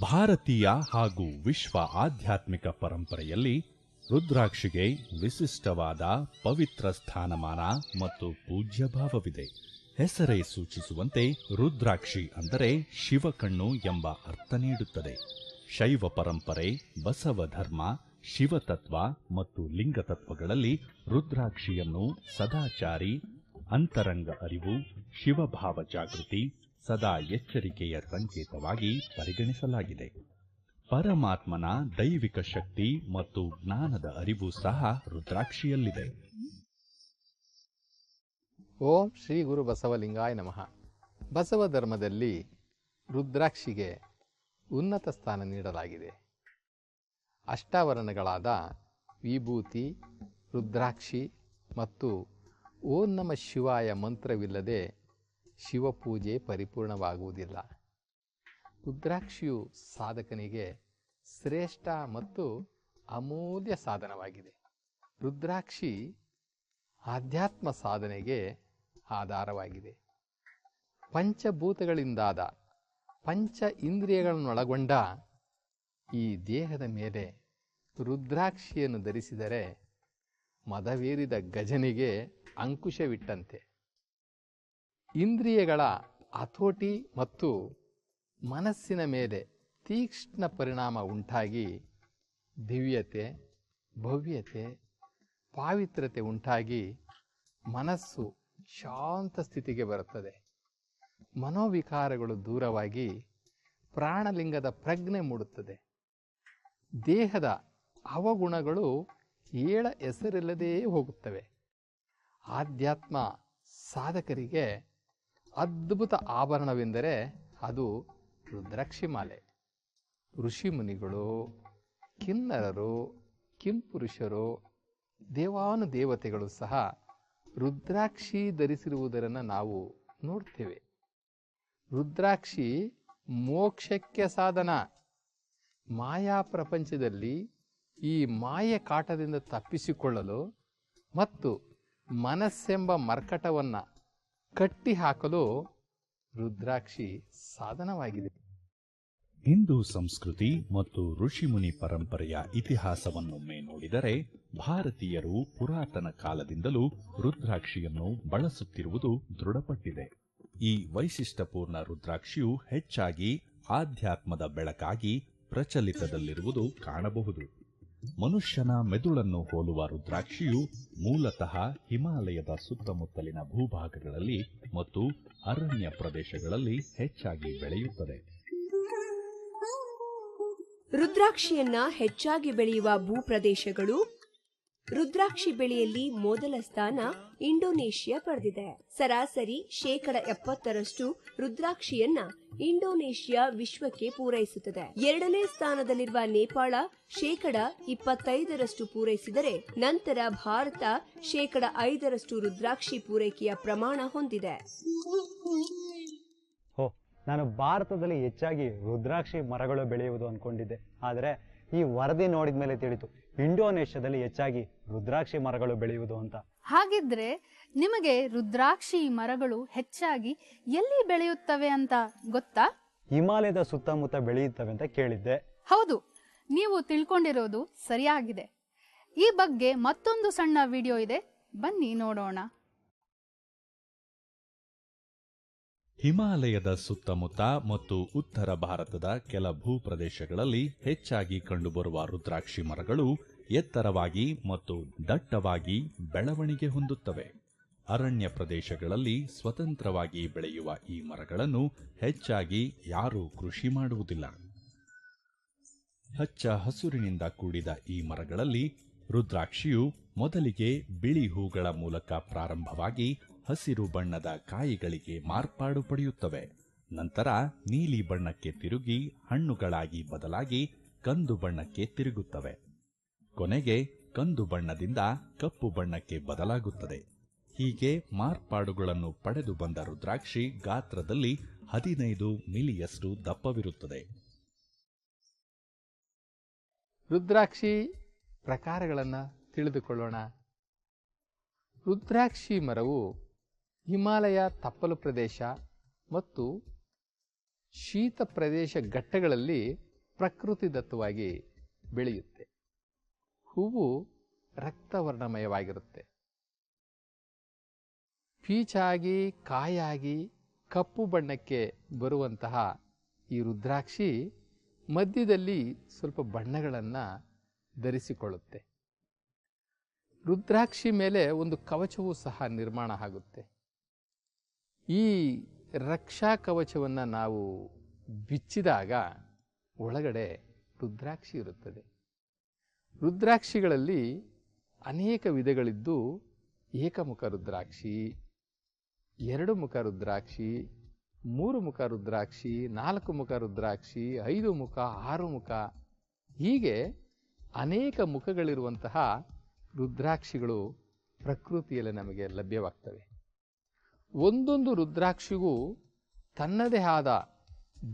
ಭಾರತೀಯ ಹಾಗೂ ವಿಶ್ವ ಆಧ್ಯಾತ್ಮಿಕ ಪರಂಪರೆಯಲ್ಲಿ ರುದ್ರಾಕ್ಷಿಗೆ ವಿಶಿಷ್ಟವಾದ ಪವಿತ್ರ ಸ್ಥಾನಮಾನ ಮತ್ತು ಪೂಜ್ಯ ಭಾವವಿದೆ ಹೆಸರೇ ಸೂಚಿಸುವಂತೆ ರುದ್ರಾಕ್ಷಿ ಅಂದರೆ ಶಿವಕಣ್ಣು ಎಂಬ ಅರ್ಥ ನೀಡುತ್ತದೆ. ಶೈವ ಪರಂಪರೆ, ಬಸವ ಧರ್ಮ, ಶಿವತತ್ವ ಮತ್ತು ಲಿಂಗತತ್ವಗಳಲ್ಲಿ ರುದ್ರಾಕ್ಷಿಯನ್ನು ಸದಾಚಾರಿ, ಅಂತರಂಗ ಅರಿವು, ಶಿವಭಾವ ಜಾಗೃತಿ ಸದಾ ಎಚ್ಚರಿಕೆಯ ಸಂಕೇತವಾಗಿ ಪರಿಗಣಿಸಲಾಗಿದೆ. ಪರಮಾತ್ಮನ ದೈವಿಕ ಶಕ್ತಿ ಮತ್ತು ಜ್ಞಾನದ ಅರಿವು ಸಹ ರುದ್ರಾಕ್ಷಿಯಲ್ಲಿದೆ. ಓಂ ಶ್ರೀ ಗುರು ಬಸವಲಿಂಗಾಯ ನಮಃ. ಬಸವ ಧರ್ಮದಲ್ಲಿ ರುದ್ರಾಕ್ಷಿಗೆ ಉನ್ನತ ಸ್ಥಾನ ನೀಡಲಾಗಿದೆ. ಅಷ್ಟಾವರಣಗಳಾದ ವಿಭೂತಿ, ರುದ್ರಾಕ್ಷಿ ಮತ್ತು ಓಂ ನಮ ಶಿವಾಯ ಮಂತ್ರವಿಲ್ಲದೆ ಶಿವಪೂಜೆ ಪರಿಪೂರ್ಣವಾಗುವುದಿಲ್ಲ. ರುದ್ರಾಕ್ಷಿಯು ಸಾಧಕನಿಗೆ ಶ್ರೇಷ್ಠ ಮತ್ತು ಅಮೂಲ್ಯ ಸಾಧನವಾಗಿದೆ. ರುದ್ರಾಕ್ಷಿ ಆಧ್ಯಾತ್ಮ ಸಾಧನೆಗೆ ಆಧಾರವಾಗಿದೆ. ಪಂಚಭೂತಗಳಿಂದಾದ ಪಂಚ ಇಂದ್ರಿಯಗಳನ್ನೊಳಗೊಂಡ ಈ ದೇಹದ ಮೇಲೆ ರುದ್ರಾಕ್ಷಿಯನ್ನು ಧರಿಸಿದರೆ ಮದವೇರಿದ ಗಜನಿಗೆ ಅಂಕುಶವಿಟ್ಟಂತೆ. ಇಂದ್ರಿಯಗಳ ಹತೋಟಿ ಮತ್ತು ಮನಸ್ಸಿನ ಮೇಲೆ ತೀಕ್ಷ್ಣ ಪರಿಣಾಮ ಉಂಟಾಗಿ ದಿವ್ಯತೆ, ಭವ್ಯತೆ ಪಾವಿತ್ರತೆ ಉಂಟಾಗಿ ಮನಸ್ಸು ಶಾಂತ ಸ್ಥಿತಿಗೆ ಬರುತ್ತದೆ. ಮನೋವಿಕಾರಗಳು ದೂರವಾಗಿ ಪ್ರಾಣಲಿಂಗದ ಪ್ರಜ್ಞೆ ಮೂಡುತ್ತದೆ. ದೇಹದ ಅವಗುಣಗಳು ಏಳ ಹೆಸರಿಲ್ಲದೆಯೇ ಹೋಗುತ್ತವೆ. ಆಧ್ಯಾತ್ಮ ಸಾಧಕರಿಗೆ ಅದ್ಭುತ ಆಭರಣವೆಂದರೆ ಅದು ರುದ್ರಾಕ್ಷಿ ಮಾಲೆ ಋಷಿಮುನಿಗಳು, ಕಿನ್ನರರು, ಕಿಂಪುರುಷರು, ದೇವಾನುದೇವತೆಗಳು ಸಹ ರುದ್ರಾಕ್ಷಿ ಧರಿಸಿರುವುದನ್ನು ನಾವು ನೋಡ್ತೇವೆ. ರುದ್ರಾಕ್ಷಿ ಮೋಕ್ಷಕ್ಕೆ ಸಾಧನ. ಮಾಯಾ ಪ್ರಪಂಚದಲ್ಲಿ ಈ ಮಾಯ ಕಾಟದಿಂದ ತಪ್ಪಿಸಿಕೊಳ್ಳಲು ಮತ್ತು ಮನಸ್ಸೆಂಬ ಮರ್ಕಟವನ್ನು ಕಟ್ಟಿ ಹಾಕಲು ರುದ್ರಾಕ್ಷಿ ಸಾಧನವಾಗಿದೆ. ಹಿಂದೂ ಸಂಸ್ಕೃತಿ ಮತ್ತು ಋಷಿಮುನಿ ಪರಂಪರೆಯ ಇತಿಹಾಸವನ್ನೊಮ್ಮೆ ನೋಡಿದರೆ ಭಾರತೀಯರು ಪುರಾತನ ಕಾಲದಿಂದಲೂ ರುದ್ರಾಕ್ಷಿಯನ್ನು ಬಳಸುತ್ತಿರುವುದು ದೃಢಪಟ್ಟಿದೆ. ಈ ವೈಶಿಷ್ಟ್ಯಪೂರ್ಣ ರುದ್ರಾಕ್ಷಿಯು ಹೆಚ್ಚಾಗಿ ಆಧ್ಯಾತ್ಮದ ಬೆಳಕಾಗಿ ಪ್ರಚಲಿತದಲ್ಲಿರುವುದು ಕಾಣಬಹುದು. ಮನುಷ್ಯನ ಮೆದುಳನ್ನು ಹೋಲುವ ರುದ್ರಾಕ್ಷಿಯು ಮೂಲತಃ ಹಿಮಾಲಯದ ಸುತ್ತಮುತ್ತಲಿನ ಭೂಭಾಗಗಳಲ್ಲಿ ಮತ್ತು ಅರಣ್ಯ ಪ್ರದೇಶಗಳಲ್ಲಿ ಹೆಚ್ಚಾಗಿ ಬೆಳೆಯುತ್ತದೆ. ರುದ್ರಾಕ್ಷಿಯನ್ನ ಹೆಚ್ಚಾಗಿ ಬೆಳೆಯುವ ಭೂಪ್ರದೇಶಗಳು ರುದ್ರಾಕ್ಷಿ ಬೆಳೆಯಲ್ಲಿ ಮೊದಲ ಸ್ಥಾನ ಇಂಡೋನೇಷ್ಯಾ ಪಡೆದಿದೆ. ಸರಾಸರಿ ಶೇಕಡ ಎಪ್ಪತ್ತರಷ್ಟು ರುದ್ರಾಕ್ಷಿಯನ್ನ ಇಂಡೋನೇಷ್ಯಾ ವಿಶ್ವಕ್ಕೆ ಪೂರೈಸುತ್ತದೆ. ಎರಡನೇ ಸ್ಥಾನದಲ್ಲಿರುವ ನೇಪಾಳ ಶೇಕಡ ಇಪ್ಪತ್ತೈದರಷ್ಟು ಪೂರೈಸಿದರೆ ನಂತರ ಭಾರತ ಶೇಕಡ ಐದರಷ್ಟು ರುದ್ರಾಕ್ಷಿ ಪೂರೈಕೆಯ ಪ್ರಮಾಣ ಹೊಂದಿದೆ. ನಾನು ಭಾರತದಲ್ಲಿ ಹೆಚ್ಚಾಗಿ ರುದ್ರಾಕ್ಷಿ ಮರಗಳು ಬೆಳೆಯುವುದು ಅನ್ಕೊಂಡಿದ್ದೆ. ಆದರೆ ಈ ವರದಿ ನೋಡಿದ ಮೇಲೆ ತಿಳಿತು. ಇಂಡೋನೇಷ್ಯಾದಲ್ಲಿ ಹೆಚ್ಚಾಗಿ ರುದ್ರಾಕ್ಷಿ ಮರಗಳು ಬೆಳೆಯುವುದು ಅಂತ. ಹಾಗಿದ್ರೆ ನಿಮಗೆ ರುದ್ರಾಕ್ಷಿ ಮರಗಳು ಹೆಚ್ಚಾಗಿ ಎಲ್ಲಿ ಬೆಳೆಯುತ್ತವೆ ಅಂತ ಗೊತ್ತಾ? ಹಿಮಾಲಯದ ಸುತ್ತಮುತ್ತ ಬೆಳೆಯುತ್ತವೆ ಅಂತ ಕೇಳಿದ್ದೆ. ಹೌದು ನೀವು ತಿಳ್ಕೊಂಡಿರೋದು ಸರಿಯಾಗಿದೆ. ಈ ಬಗ್ಗೆ ಮತ್ತೊಂದು ಸಣ್ಣ ವಿಡಿಯೋ ಇದೆ. ಬನ್ನಿ ನೋಡೋಣ. ಹಿಮಾಲಯದ ಸುತ್ತಮುತ್ತ ಮತ್ತು ಉತ್ತರ ಭಾರತದ ಕೆಲ ಭೂಪ್ರದೇಶಗಳಲ್ಲಿ ಹೆಚ್ಚಾಗಿ ಕಂಡುಬರುವ ರುದ್ರಾಕ್ಷಿ ಮರಗಳು ಎತ್ತರವಾಗಿ ಮತ್ತು ದಟ್ಟವಾಗಿ ಬೆಳವಣಿಗೆ ಹೊಂದುತ್ತವೆ. ಅರಣ್ಯ ಪ್ರದೇಶಗಳಲ್ಲಿ ಸ್ವತಂತ್ರವಾಗಿ ಬೆಳೆಯುವ ಈ ಮರಗಳನ್ನು ಹೆಚ್ಚಾಗಿ ಯಾರೂ ಕೃಷಿ ಮಾಡುವುದಿಲ್ಲ. ಹಚ್ಚ ಹಸುರಿನಿಂದ ಕೂಡಿದ ಈ ಮರಗಳಲ್ಲಿ ರುದ್ರಾಕ್ಷಿಯು ಮೊದಲಿಗೆ ಬಿಳಿ ಹೂಗಳ ಮೂಲಕ ಪ್ರಾರಂಭವಾಗಿ ಹಸಿರು ಬಣ್ಣದ ಕಾಯಿಗಳಿಗೆ ಮಾರ್ಪಾಡು ಪಡೆಯುತ್ತವೆ. ನಂತರ ನೀಲಿ ಬಣ್ಣಕ್ಕೆ ತಿರುಗಿ ಹಣ್ಣುಗಳಾಗಿ ಬದಲಾಗಿ ಕಂದು ಬಣ್ಣಕ್ಕೆ ತಿರುಗುತ್ತವೆ. ಕೊನೆಗೆ ಕಂದು ಬಣ್ಣದಿಂದ ಕಪ್ಪು ಬಣ್ಣಕ್ಕೆ ಬದಲಾಗುತ್ತದೆ. ಹೀಗೆ ಮಾರ್ಪಾಡುಗಳನ್ನು ಪಡೆದು ಬಂದ ರುದ್ರಾಕ್ಷಿ ಗಾತ್ರದಲ್ಲಿ ಹದಿನೈದು ಮಿಲಿಯಷ್ಟು ದಪ್ಪವಿರುತ್ತದೆ. ರುದ್ರಾಕ್ಷಿ ಪ್ರಕಾರಗಳನ್ನು ತಿಳಿದುಕೊಳ್ಳೋಣ. ರುದ್ರಾಕ್ಷಿ ಮರವು ಹಿಮಾಲಯ ತಪ್ಪಲು ಪ್ರದೇಶ ಮತ್ತು ಶೀತ ಪ್ರದೇಶ ಘಟ್ಟಗಳಲ್ಲಿ ಪ್ರಕೃತಿದತ್ತವಾಗಿ ಬೆಳೆಯುತ್ತೆ. ಹೂವು ರಕ್ತವರ್ಣಮಯವಾಗಿರುತ್ತೆ. ಪೀಚಾಗಿ, ಕಾಯಾಗಿ, ಕಪ್ಪು ಬಣ್ಣಕ್ಕೆ ಬರುವಂತಹ ಈ ರುದ್ರಾಕ್ಷಿ ಮಧ್ಯದಲ್ಲಿ ಸ್ವಲ್ಪ ಬಣ್ಣಗಳನ್ನು ಧರಿಸಿಕೊಳ್ಳುತ್ತೆ. ರುದ್ರಾಕ್ಷಿ ಮೇಲೆ ಒಂದು ಕವಚವೂ ಸಹ ನಿರ್ಮಾಣ ಆಗುತ್ತೆ. ಈ ರಕ್ಷಾ ಕವಚವನ್ನು ನಾವು ಬಿಚ್ಚಿದಾಗ ಒಳಗಡೆ ರುದ್ರಾಕ್ಷಿ ಇರುತ್ತದೆ. ರುದ್ರಾಕ್ಷಿಗಳಲ್ಲಿ ಅನೇಕ ವಿಧಗಳಿದ್ದು ಏಕಮುಖ ರುದ್ರಾಕ್ಷಿ, ಎರಡು ಮುಖ ರುದ್ರಾಕ್ಷಿ, ಮೂರು ಮುಖ ರುದ್ರಾಕ್ಷಿ, ನಾಲ್ಕು ಮುಖ ರುದ್ರಾಕ್ಷಿ, ಐದು ಮುಖ, ಆರು ಮುಖ, ಹೀಗೆ ಅನೇಕ ಮುಖಗಳಿರುವಂತಹ ರುದ್ರಾಕ್ಷಿಗಳು ಪ್ರಕೃತಿಯಲ್ಲಿ ನಮಗೆ ಲಭ್ಯವಾಗ್ತವೆ. ಒಂದೊಂದು ರುದ್ರಾಕ್ಷಿಗೂ ತನ್ನದೇ ಆದ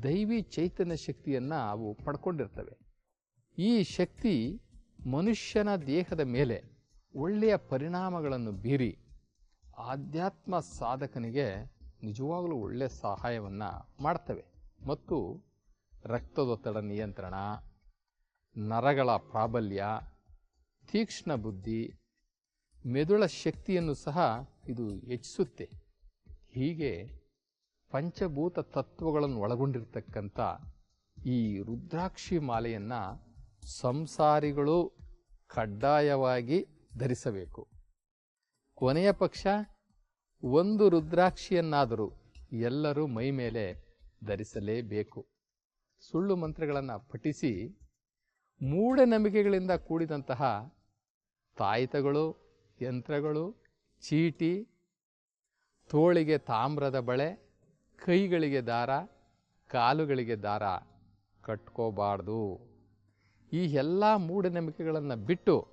ದೈವಿ ಚೈತನ್ಯ ಶಕ್ತಿಯನ್ನು ಅವು ಪಡ್ಕೊಂಡಿರ್ತವೆ. ಈ ಶಕ್ತಿ ಮನುಷ್ಯನ ದೇಹದ ಮೇಲೆ ಒಳ್ಳೆಯ ಪರಿಣಾಮಗಳನ್ನು ಬೀರಿ ಆಧ್ಯಾತ್ಮ ಸಾಧಕನಿಗೆ ನಿಜವಾಗಲೂ ಒಳ್ಳೆಯ ಸಹಾಯವನ್ನು ಮಾಡ್ತವೆ. ಮತ್ತು ರಕ್ತದೊತ್ತಡ ನಿಯಂತ್ರಣ, ನರಗಳ ಪ್ರಾಬಲ್ಯ, ತೀಕ್ಷ್ಣ ಬುದ್ಧಿ, ಮೆದುಳ ಶಕ್ತಿಯನ್ನು ಸಹ ಇದು ಹೆಚ್ಚಿಸುತ್ತೆ. ಹೀಗೆ ಪಂಚಭೂತ ತತ್ವಗಳನ್ನು ಒಳಗೊಂಡಿರ್ತಕ್ಕಂಥ ಈ ರುದ್ರಾಕ್ಷಿ ಮಾಲೆಯನ್ನು ಸಂಸಾರಿಗಳು ಕಡ್ಡಾಯವಾಗಿ ಧರಿಸಬೇಕು. ಕೊನೆಯ ಪಕ್ಷ ಒಂದು ರುದ್ರಾಕ್ಷಿಯನ್ನಾದರೂ ಎಲ್ಲರೂ ಮೈ ಮೇಲೆ ಧರಿಸಲೇಬೇಕು. ಸುಳ್ಳು ಮಂತ್ರಗಳನ್ನು ಪಠಿಸಿ ಮೂಢನಂಬಿಕೆಗಳಿಂದ ಕೂಡಿದಂತಹ ತಾಯಿತಗಳು, ಯಂತ್ರಗಳು, ಚೀಟಿ ತೋಳಿಗೆ ತಾಮ್ರದ ಬಳೆ, ಕೈಗಳಿಗೆ ದಾರ, ಕಾಲುಗಳಿಗೆ ದಾರ ಕಟ್ಕೋಬಾರ್ದು. ಈ ಎಲ್ಲ ಮೂಢನಂಬಿಕೆಗಳನ್ನು ಬಿಟ್ಟು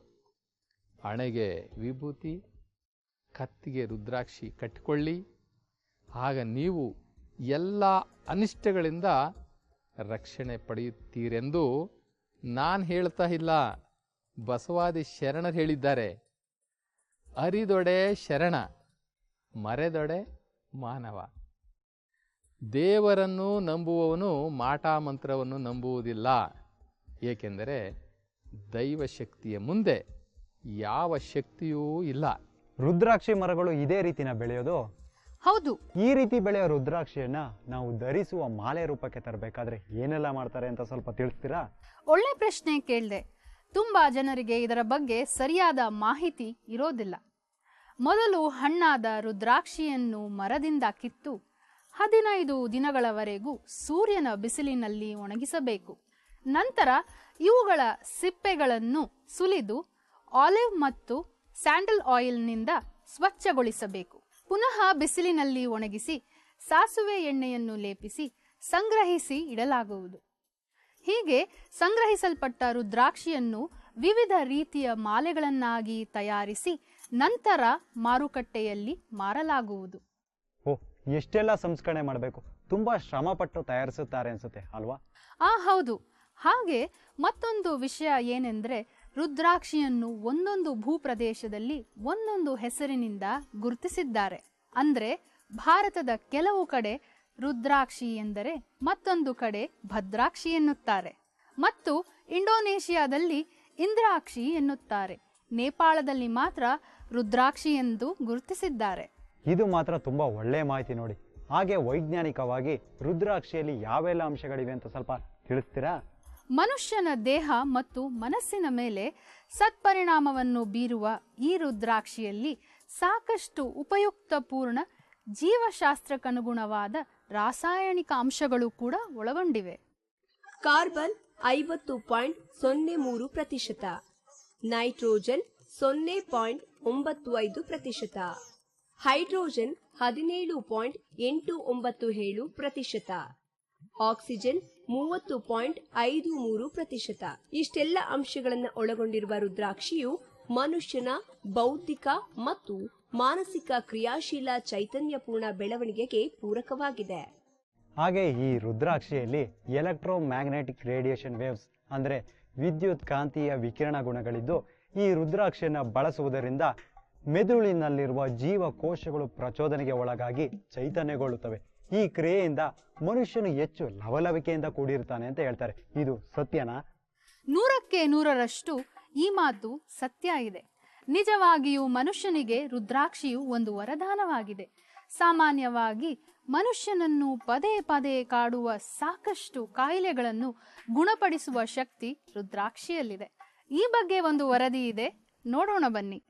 ಹಣೆಗೆ ವಿಭೂತಿ, ಕತ್ತಿಗೆ ರುದ್ರಾಕ್ಷಿ ಕಟ್ಟಿಕೊಳ್ಳಿ ಆಗ ನೀವು ಎಲ್ಲ ಅನಿಷ್ಟಗಳಿಂದ ರಕ್ಷಣೆ ಪಡೆಯುತ್ತೀರೆಂದು ನಾನು ಹೇಳ್ತಾ ಇಲ್ಲ. ಬಸವಾದಿ ಶರಣರು ಹೇಳಿದ್ದಾರೆ. ಅರಿದೊಡೆ ಶರಣ. ಮರೆದೊಡೆ ಮಾನವ. ದೇವರನ್ನು ನಂಬುವವನು ಮಾಟಾ ಮಂತ್ರವನ್ನು ನಂಬುವುದಿಲ್ಲ. ಏಕೆಂದರೆ ದೈವಶಕ್ತಿಯ ಮುಂದೆ ಯಾವ ಶಕ್ತಿಯೂ ಇಲ್ಲ. ರುದ್ರಾಕ್ಷಿ ಮರಗಳು ಇದೇ ರೀತಿನ ಬೆಳೆಯೋದು? ಹೌದು. ಈ ರೀತಿ ಬೆಳೆಯೋ ರುದ್ರಾಕ್ಷಿಯನ್ನ ನಾವು ಧರಿಸುವ ಮಾಲೆ ರೂಪಕ್ಕೆ ತರಬೇಕಾದ್ರೆ ಏನೆಲ್ಲ ಮಾಡ್ತಾರೆ ಅಂತ ಸ್ವಲ್ಪ ತಿಳಿಸ್ತೀರಾ? ಒಳ್ಳೆ ಪ್ರಶ್ನೆ ಕೇಳಿದೆ. ತುಂಬಾ ಜನರಿಗೆ ಇದರ ಬಗ್ಗೆ ಸರಿಯಾದ ಮಾಹಿತಿ ಇರೋದಿಲ್ಲ. ಮೊದಲು ಹಣ್ಣಾದ ರುದ್ರಾಕ್ಷಿಯನ್ನು ಮರದಿಂದ ಕಿತ್ತು ಹದಿನೈದು ದಿನಗಳವರೆಗೂ ಸೂರ್ಯನ ಬಿಸಿಲಿನಲ್ಲಿ ಒಣಗಿಸಬೇಕು. ನಂತರ ಇವುಗಳ ಸಿಪ್ಪೆಗಳನ್ನು ಸುಲಿದು ಆಲಿವ್ ಮತ್ತು ಸ್ಯಾಂಡಲ್ ಆಯಿಲ್ನಿಂದ ಸ್ವಚ್ಛಗೊಳಿಸಬೇಕು. ಪುನಃ ಬಿಸಿಲಿನಲ್ಲಿ ಒಣಗಿಸಿ ಸಾಸುವೆ ಎಣ್ಣೆಯನ್ನು ಲೇಪಿಸಿ ಸಂಗ್ರಹಿಸಿ ಇಡಲಾಗುವುದು. ಹೀಗೆ ಸಂಗ್ರಹಿಸಲ್ಪಟ್ಟ ರುದ್ರಾಕ್ಷಿಯನ್ನು ವಿವಿಧ ರೀತಿಯ ಮಾಲೆಗಳನ್ನಾಗಿ ತಯಾರಿಸಿ ನಂತರ ಮಾರುಕಟ್ಟೆಯಲ್ಲಿ ಮಾರಲಾಗುವುದು. ಓ ಎಷ್ಟೆಲ್ಲ ಸಂಸ್ಕರಣೆ ಮಾಡಬೇಕು? ತುಂಬಾ ಶ್ರಮಪಟ್ಟು ತಯಾರಿಸುತ್ತಾರೆ ಅನ್ಸುತ್ತೆ ಅಲ್ವಾ? ಆ ಹೌದು. ಹಾಗೆ ಮತ್ತೊಂದು ವಿಷಯ ಏನೆಂದ್ರೆ ರುದ್ರಾಕ್ಷಿಯನ್ನು ಒಂದೊಂದು ಭೂಪ್ರದೇಶದಲ್ಲಿ ಒಂದೊಂದು ಹೆಸರಿನಿಂದ ಗುರುತಿಸಿದ್ದಾರೆ. ಅಂದ್ರೆ ಭಾರತದ ಕೆಲವು ಕಡೆ ರುದ್ರಾಕ್ಷಿ ಎಂದರೆ ಮತ್ತೊಂದು ಕಡೆ ಭದ್ರಾಕ್ಷಿ ಎನ್ನುತ್ತಾರೆ. ಮತ್ತು ಇಂಡೋನೇಷಿಯಾದಲ್ಲಿ ಇಂದ್ರಾಕ್ಷಿ ಎನ್ನುತ್ತಾರೆ. ನೇಪಾಳದಲ್ಲಿ ಮಾತ್ರ ರುದ್ರಾಕ್ಷಿ ಎಂದು ಗುರುತಿಸಿದ್ದಾರೆ. ಇದು ಮಾತ್ರ ತುಂಬಾ ಒಳ್ಳೆ ಮಾಹಿತಿ ನೋಡಿ. ಹಾಗೆ ವೈಜ್ಞಾನಿಕವಾಗಿ ರುದ್ರಾಕ್ಷಿಯಲ್ಲಿ ಯಾವೆಲ್ಲ ಅಂಶಗಳಿವೆ ಅಂತ ಸ್ವಲ್ಪ ತಿಳಿಸ್ತೀರಾ? ಮನುಷ್ಯನ ದೇಹ ಮತ್ತು ಮನಸ್ಸಿನ ಮೇಲೆ ಸತ್ಪರಿಣಾಮವನ್ನು ಬೀರುವ ಈ ರುದ್ರಾಕ್ಷಿಯಲ್ಲಿ ಸಾಕಷ್ಟು ಉಪಯುಕ್ತಪೂರ್ಣ ಜೀವಶಾಸ್ತ್ರಕ್ಕನುಗುಣವಾದ ರಾಸಾಯನಿಕ ಅಂಶಗಳು ಕೂಡ ಒಳಗೊಂಡಿವೆ. ಕಾರ್ಬನ್ ಐವತ್ತು ಪಾಯಿಂಟ್ ಸೊನ್ನೆ ಮೂರು ಪ್ರತಿಶತ. ನೈಟ್ರೋಜನ್ ಸೊನ್ನೆ ಪಾಯಿಂಟ್ ಒಂಬತ್ತು ಐದು ಪ್ರತಿಶತ. ಹೈಡ್ರೋಜನ್ ಹದಿನೇಳು ಪಾಯಿಂಟ್ ಎಂಟು ಒಂಬತ್ತು ಏಳು ಪ್ರತಿಶತ. ಆಕ್ಸಿಜನ್ ಮೂವತ್ತು ಪಾಯಿಂಟ್ ಐದು ಮೂರು ಪ್ರತಿಶತ. ಇಷ್ಟೆಲ್ಲ ಅಂಶಗಳನ್ನು ಒಳಗೊಂಡಿರುವ ರುದ್ರಾಕ್ಷಿಯು ಮನುಷ್ಯನ ಬೌದ್ಧಿಕ ಮತ್ತು ಮಾನಸಿಕ ಕ್ರಿಯಾಶೀಲ ಚೈತನ್ಯಪೂರ್ಣ ಬೆಳವಣಿಗೆಗೆ ಪೂರಕವಾಗಿದೆ. ಹಾಗೆ ಈ ರುದ್ರಾಕ್ಷಿಯಲ್ಲಿ ಎಲೆಕ್ಟ್ರೋ ಮ್ಯಾಗ್ನೆಟಿಕ್ ರೇಡಿಯೇಷನ್ ವೇವ್ಸ್, ಅಂದರೆ ವಿದ್ಯುತ್ ಕಾಂತೀಯ ವಿಕಿರಣ ಗುಣಗಳಿದ್ದು ಈ ರುದ್ರಾಕ್ಷಿಯನ್ನು ಬಳಸುವುದರಿಂದ ಮೆದುಳಿನಲ್ಲಿರುವ ಜೀವಕೋಶಗಳು ಪ್ರಚೋದನೆಗೆ ಒಳಗಾಗಿ ಚೈತನ್ಯಗೊಳ್ಳುತ್ತವೆ. ಈ ಕ್ರಿಯೆಯಿಂದ ಮನುಷ್ಯನು ಹೆಚ್ಚು ಲವಲವಿಕೆಯಿಂದ ಕೂಡಿರುತ್ತಾನೆ ಅಂತ ಹೇಳ್ತಾರೆ. ಇದು ಸತ್ಯನಾ? ನೂರಕ್ಕೆ ನೂರರಷ್ಟು ಈ ಮಾತು ಸತ್ಯ ಇದೆ. ನಿಜವಾಗಿಯೂ ಮನುಷ್ಯನಿಗೆ ರುದ್ರಾಕ್ಷಿಯು ಒಂದು ವರದಾನವಾಗಿದೆ. ಸಾಮಾನ್ಯವಾಗಿ ಮನುಷ್ಯನನ್ನು ಪದೇ ಪದೇ ಕಾಡುವ ಸಾಕಷ್ಟು ಕಾಯಿಲೆಗಳನ್ನು ಗುಣಪಡಿಸುವ ಶಕ್ತಿ ರುದ್ರಾಕ್ಷಿಯಲ್ಲಿದೆ. ಈ ಬಗ್ಗೆ ಒಂದು ವರದಿ ಇದೆ. ನೋಡೋಣ ಬನ್ನಿ.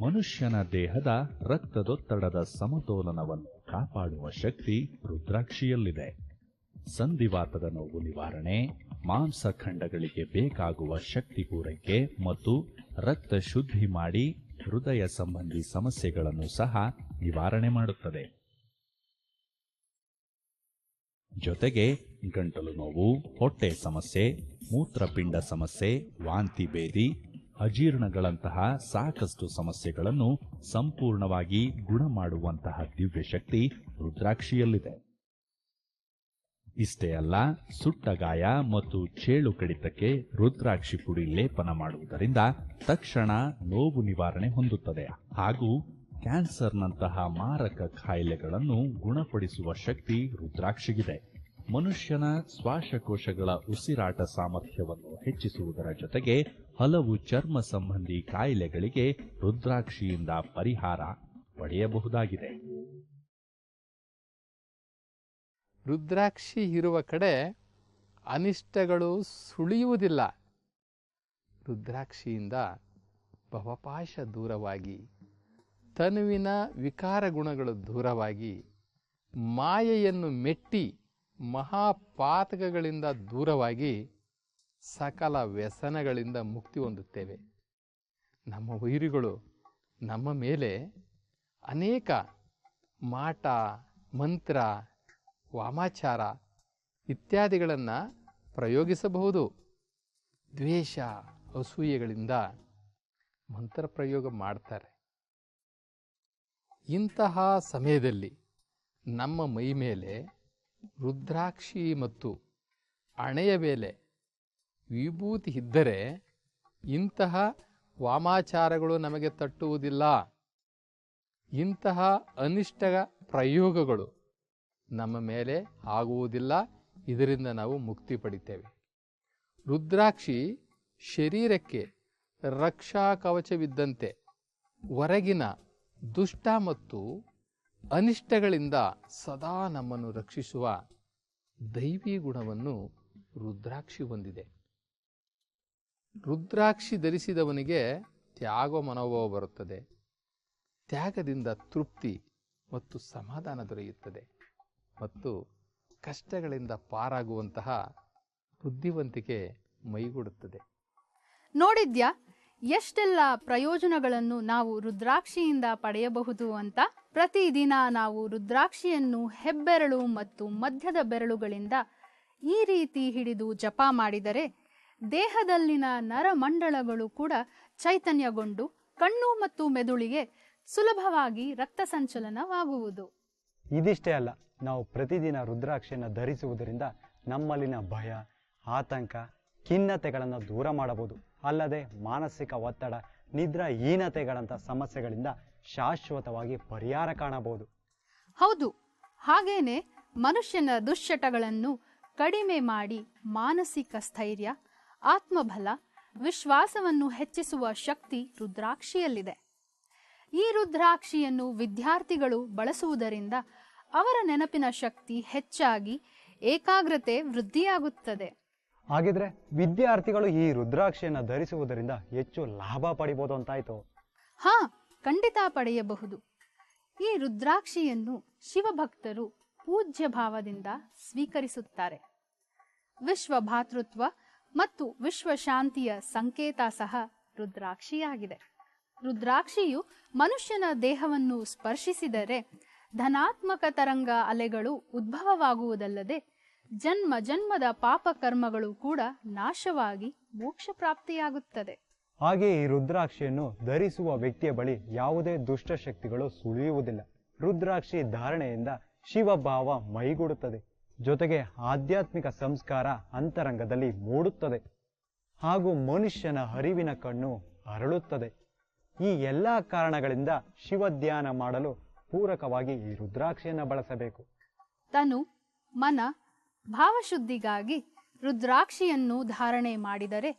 ಮನುಷ್ಯನ ದೇಹದ ರಕ್ತದೊತ್ತಡದ ಸಮತೋಲನವನ್ನು ಕಾಪಾಡುವ ಶಕ್ತಿ ರುದ್ರಾಕ್ಷಿಯಲ್ಲಿದೆ. ಸಂಧಿವಾತದ ನೋವು ನಿವಾರಣೆ, ಮಾಂಸಖಂಡಗಳಿಗೆ ಬೇಕಾಗುವ ಶಕ್ತಿ ಪೂರೈಕೆ ಮತ್ತು ರಕ್ತ ಶುದ್ಧಿ ಮಾಡಿ ಹೃದಯ ಸಂಬಂಧಿ ಸಮಸ್ಯೆಗಳನ್ನು ಸಹ ನಿವಾರಣೆ ಮಾಡುತ್ತದೆ. ಜೊತೆಗೆ ಗಂಟಲು ನೋವು, ಹೊಟ್ಟೆ ಸಮಸ್ಯೆ, ಮೂತ್ರಪಿಂಡ ಸಮಸ್ಯೆ, ವಾಂತಿ ಬೇದಿ, ಅಜೀರ್ಣಗಳಂತಹ ಸಾಕಷ್ಟು ಸಮಸ್ಯೆಗಳನ್ನು ಸಂಪೂರ್ಣವಾಗಿ ಗುಣ ಮಾಡುವಂತಹ ದಿವ್ಯ ಶಕ್ತಿ ರುದ್ರಾಕ್ಷಿಯಲ್ಲಿದೆ. ಇಷ್ಟೇ ಅಲ್ಲ, ಸುಟ್ಟ ಗಾಯ ಮತ್ತು ಚೇಳು ಕಡಿತಕ್ಕೆ ರುದ್ರಾಕ್ಷಿ ಪುಡಿ ಲೇಪನ ಮಾಡುವುದರಿಂದ ತಕ್ಷಣ ನೋವು ನಿವಾರಣೆ ಹೊಂದುತ್ತದೆ ಹಾಗೂ ಕ್ಯಾನ್ಸರ್ನಂತಹ ಮಾರಕ ಕಾಯಿಲೆಗಳನ್ನು ಗುಣಪಡಿಸುವ ಶಕ್ತಿ ರುದ್ರಾಕ್ಷಿಗಿದೆ. ಮನುಷ್ಯನ ಶ್ವಾಸಕೋಶಗಳ ಉಸಿರಾಟ ಸಾಮರ್ಥ್ಯವನ್ನು ಹೆಚ್ಚಿಸುವುದರ ಜೊತೆಗೆ ಹಲವು ಚರ್ಮ ಸಂಬಂಧಿ ಕಾಯಿಲೆಗಳಿಗೆ ರುದ್ರಾಕ್ಷಿಯಿಂದ ಪರಿಹಾರ ಪಡೆಯಬಹುದಾಗಿದೆ. ರುದ್ರಾಕ್ಷಿ ಇರುವ ಕಡೆ ಅನಿಷ್ಟಗಳು ಸುಳಿಯುವುದಿಲ್ಲ. ರುದ್ರಾಕ್ಷಿಯಿಂದ ಭವಪಾಶ ದೂರವಾಗಿ, ತನುವಿನ ವಿಕಾರ ಗುಣಗಳು ದೂರವಾಗಿ, ಮಾಯೆಯನ್ನು ಮೆಟ್ಟಿ ಮಹಾಪಾತಕಗಳಿಂದ ದೂರವಾಗಿ ಸಕಲ ವ್ಯಸನಗಳಿಂದ ಮುಕ್ತಿ ಹೊಂದುತ್ತೇವೆ. ನಮ್ಮ ವೈರಿಗಳು ನಮ್ಮ ಮೇಲೆ ಅನೇಕ ಮಾಟ, ಮಂತ್ರ, ವಾಮಾಚಾರ ಇತ್ಯಾದಿಗಳನ್ನು ಪ್ರಯೋಗಿಸಬಹುದು. ದ್ವೇಷ, ಅಸೂಯೆಗಳಿಂದ ಮಂತ್ರ ಪ್ರಯೋಗ ಮಾಡ್ತಾರೆ. ಇಂತಹ ಸಮಯದಲ್ಲಿ ನಮ್ಮ ಮೈ ಮೇಲೆ ರುದ್ರಾಕ್ಷಿ ಮತ್ತು ಅಣೆಯ ಮೇಲೆ ವಿಭೂತಿ ಇದ್ದರೆ ಇಂತಹ ವಾಮಾಚಾರಗಳು ನಮಗೆ ತಟ್ಟುವುದಿಲ್ಲ. ಇಂತಹ ಅನಿಷ್ಟ ಪ್ರಯೋಗಗಳು ನಮ್ಮ ಮೇಲೆ ಆಗುವುದಿಲ್ಲ. ಇದರಿಂದ ನಾವು ಮುಕ್ತಿ ಪಡಿತೇವೆ. ರುದ್ರಾಕ್ಷಿ ಶರೀರಕ್ಕೆ ರಕ್ಷಾ ಕವಚವಿದ್ದಂತೆ ಹೊರಗಿನ ದುಷ್ಟ ಮತ್ತು ಅನಿಷ್ಟಗಳಿಂದ ಸದಾ ನಮ್ಮನ್ನು ರಕ್ಷಿಸುವ ದೈವಿ ಗುಣವನ್ನು ರುದ್ರಾಕ್ಷಿ ಹೊಂದಿದೆ. ರುದ್ರಾಕ್ಷಿ ಧರಿಸಿದವನಿಗೆ ತ್ಯಾಗ ಮನೋಭಾವ ಬರುತ್ತದೆ. ತ್ಯಾಗದಿಂದ ತೃಪ್ತಿ ಮತ್ತು ಸಮಾಧಾನ ದೊರೆಯುತ್ತದೆ ಮತ್ತು ಕಷ್ಟಗಳಿಂದ ಪಾರಾಗುವಂತಹ ಬುದ್ಧಿವಂತಿಕೆ ಮೈಗೂಡುತ್ತದೆ. ನೋಡಿದ್ಯಾ? ಎಷ್ಟೆಲ್ಲ ಪ್ರಯೋಜನಗಳನ್ನು ನಾವು ರುದ್ರಾಕ್ಷಿಯಿಂದ ಪಡೆಯಬಹುದು ಅಂತ ಪ್ರತಿದಿನ ನಾವು ರುದ್ರಾಕ್ಷಿಯನ್ನು ಹೆಬ್ಬೆರಳು ಮತ್ತು ಮಧ್ಯದ ಬೆರಳುಗಳಿಂದ ಈ ರೀತಿ ಹಿಡಿದು ಜಪ ಮಾಡಿದರೆ ದೇಹದಲ್ಲಿನ ನರಮಂಡಲಗಳು ಕೂಡ ಚೈತನ್ಯಗೊಂಡು ಕಣ್ಣು ಮತ್ತು ಮೆದುಳಿಗೆ ಸುಲಭವಾಗಿ ರಕ್ತ ಸಂಚಲನವಾಗುವುದು. ಇದಿಷ್ಟೇ ಅಲ್ಲ, ನಾವು ಪ್ರತಿದಿನ ರುದ್ರಾಕ್ಷಿಯನ್ನು ಧರಿಸುವುದರಿಂದ ನಮ್ಮಲ್ಲಿನ ಭಯ, ಆತಂಕ ಖಿನ್ನತೆಗಳನ್ನು ದೂರ ಮಾಡಬಹುದು. ಅಲ್ಲದೆ ಮಾನಸಿಕ ಒತ್ತಡ ನಿದ್ರಾಹೀನತೆಗಳಂಥ ಸಮಸ್ಯೆಗಳಿಂದ ಶಾಶ್ವತವಾಗಿ ಪರಿಹಾರ ಕಾಣಬಹುದು. ಹೌದು, ಹಾಗೇನೆ ಮನುಷ್ಯನ ದುಶ್ಚಟಗಳನ್ನು ಕಡಿಮೆ ಮಾಡಿ ಮಾನಸಿಕ ಸ್ಥೈರ್ಯ, ಆತ್ಮಬಲ, ವಿಶ್ವಾಸವನ್ನು ಹೆಚ್ಚಿಸುವ ಶಕ್ತಿ ರುದ್ರಾಕ್ಷಿಯಲ್ಲಿದೆ. ಈ ರುದ್ರಾಕ್ಷಿಯನ್ನು ವಿದ್ಯಾರ್ಥಿಗಳು ಬಳಸುವುದರಿಂದ ಅವರ ನೆನಪಿನ ಶಕ್ತಿ ಹೆಚ್ಚಾಗಿ ಏಕಾಗ್ರತೆ ವೃದ್ಧಿಯಾಗುತ್ತದೆ. ಹಾಗಿದ್ರೆ ವಿದ್ಯಾರ್ಥಿಗಳು ಈ ರುದ್ರಾಕ್ಷಿಯನ್ನು ಧರಿಸುವುದರಿಂದ ಹೆಚ್ಚು ಲಾಭ ಪಡಿಬೋದು ಅಂತಾಯ್ತು. ಹಾ, ಖಂಡಿತ ಪಡೆಯಬಹುದು. ಈ ರುದ್ರಾಕ್ಷಿಯನ್ನು ಶಿವಭಕ್ತರು ಪೂಜ್ಯ ಭಾವದಿಂದ ಸ್ವೀಕರಿಸುತ್ತಾರೆ. ವಿಶ್ವ ಭಾತೃತ್ವ ಮತ್ತು ವಿಶ್ವ ಶಾಂತಿಯ ಸಂಕೇತ ಸಹ ರುದ್ರಾಕ್ಷಿಯಾಗಿದೆ. ರುದ್ರಾಕ್ಷಿಯು ಮನುಷ್ಯನ ದೇಹವನ್ನು ಸ್ಪರ್ಶಿಸಿದರೆ ಧನಾತ್ಮಕ ತರಂಗ ಅಲೆಗಳು ಉದ್ಭವವಾಗುವುದಲ್ಲದೆ ಜನ್ಮ ಜನ್ಮದ ಪಾಪ ಕರ್ಮಗಳು ಕೂಡ ನಾಶವಾಗಿ ಮೋಕ್ಷ ಪ್ರಾಪ್ತಿಯಾಗುತ್ತದೆ ಹಾಗೆ ಈ ರುದ್ರಾಕ್ಷಿಯನ್ನು ಧರಿಸುವ ವ್ಯಕ್ತಿಯ ಬಳಿ ಯಾವುದೇ ದುಷ್ಟಶಕ್ತಿಗಳು ಸುಳಿಯುವುದಿಲ್ಲ. ರುದ್ರಾಕ್ಷಿ ಧಾರಣೆಯಿಂದ ಶಿವಭಾವ ಮೈಗೂಡುತ್ತದೆ. ಜೊತೆಗೆ ಆಧ್ಯಾತ್ಮಿಕ ಸಂಸ್ಕಾರ ಅಂತರಂಗದಲ್ಲಿ ಮೂಡುತ್ತದೆ. ಹಾಗೂ ಮನುಷ್ಯನ ಅರಿವಿನ ಕಣ್ಣು ಅರಳುತ್ತದೆ. ಈ ಎಲ್ಲ ಕಾರಣಗಳಿಂದ ಶಿವಧ್ಯಾನ ಮಾಡಲು ಪೂರಕವಾಗಿ ಈ ರುದ್ರಾಕ್ಷಿಯನ್ನು ಬಳಸಬೇಕು. ತನು ಮನ ಭಾವಶುದ್ಧಿಗಾಗಿ ರುದ್ರಾಕ್ಷಿಯನ್ನು ಧಾರಣೆ ಮಾಡಿದರೆ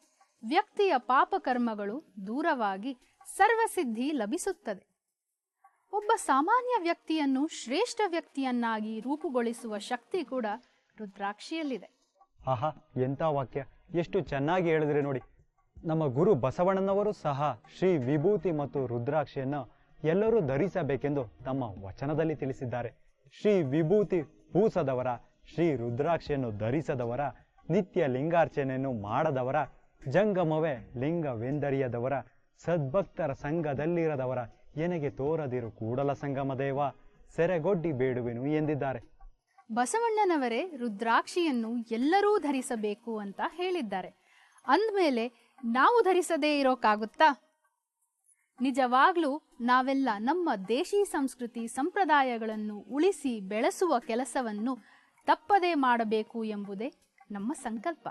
ವ್ಯಕ್ತಿಯ ಪಾಪಕರ್ಮಗಳು ದೂರವಾಗಿ ಸರ್ವಸಿದ್ಧಿ ಲಭಿಸುತ್ತದೆ. ಒಬ್ಬ ಸಾಮಾನ್ಯ ವ್ಯಕ್ತಿಯನ್ನು ಶ್ರೇಷ್ಠ ವ್ಯಕ್ತಿಯನ್ನಾಗಿ ರೂಪುಗೊಳಿಸುವ ಶಕ್ತಿ ಕೂಡ ರುದ್ರಾಕ್ಷಿಯಲ್ಲಿದೆ. ಆಹಾ, ಎಂಥ ವಾಕ್ಯ. ಎಷ್ಟು ಚೆನ್ನಾಗಿ ಹೇಳಿದ್ರೆ ನೋಡಿ. ನಮ್ಮ ಗುರು ಬಸವಣ್ಣನವರು ಸಹ ಶ್ರೀ ವಿಭೂತಿ ಮತ್ತು ರುದ್ರಾಕ್ಷಿಯನ್ನು ಎಲ್ಲರೂ ಧರಿಸಬೇಕೆಂದು ತಮ್ಮ ವಚನದಲ್ಲಿ ತಿಳಿಸಿದ್ದಾರೆ. ಶ್ರೀ ವಿಭೂತಿ ಪೂಸದವರ ಶ್ರೀ ರುದ್ರಾಕ್ಷಿಯನ್ನು ಧರಿಸದವರ, ನಿತ್ಯ ಲಿಂಗಾರ್ಚನೆಯನ್ನು ಮಾಡದವರ, ಜಂಗಮವೇ ಲಿಂಗವೆಂದರಿಯದವರ, ಸದ್ಭಕ್ತರ ಸಂಘದಲ್ಲಿರದವರ, ಎನಗೆ ತೋರದಿರು ಕೂಡಲ ಸಂಗಮ ದೇವ, ಸೆರೆಗೊಡ್ಡಿ ಬೇಡುವೆನು ಎಂದಿದ್ದಾರೆ. ಬಸವಣ್ಣನವರೇ ರುದ್ರಾಕ್ಷಿಯನ್ನು ಎಲ್ಲರೂ ಧರಿಸಬೇಕು ಅಂತ ಹೇಳಿದ್ದಾರೆ. ಅಂದಮೇಲೆ ನಾವು ಧರಿಸದೇ ಇರೋಕ್ಕಾಗುತ್ತಾ ನಿಜವಾಗ್ಲೂ ನಾವೆಲ್ಲ ನಮ್ಮ ದೇಶಿ ಸಂಸ್ಕೃತಿ ಸಂಪ್ರದಾಯಗಳನ್ನು ಉಳಿಸಿ ಬೆಳೆಸುವ ಕೆಲಸವನ್ನು ತಪ್ಪದೇ ಮಾಡಬೇಕು ಎಂಬುದೇ ನಮ್ಮ ಸಂಕಲ್ಪ.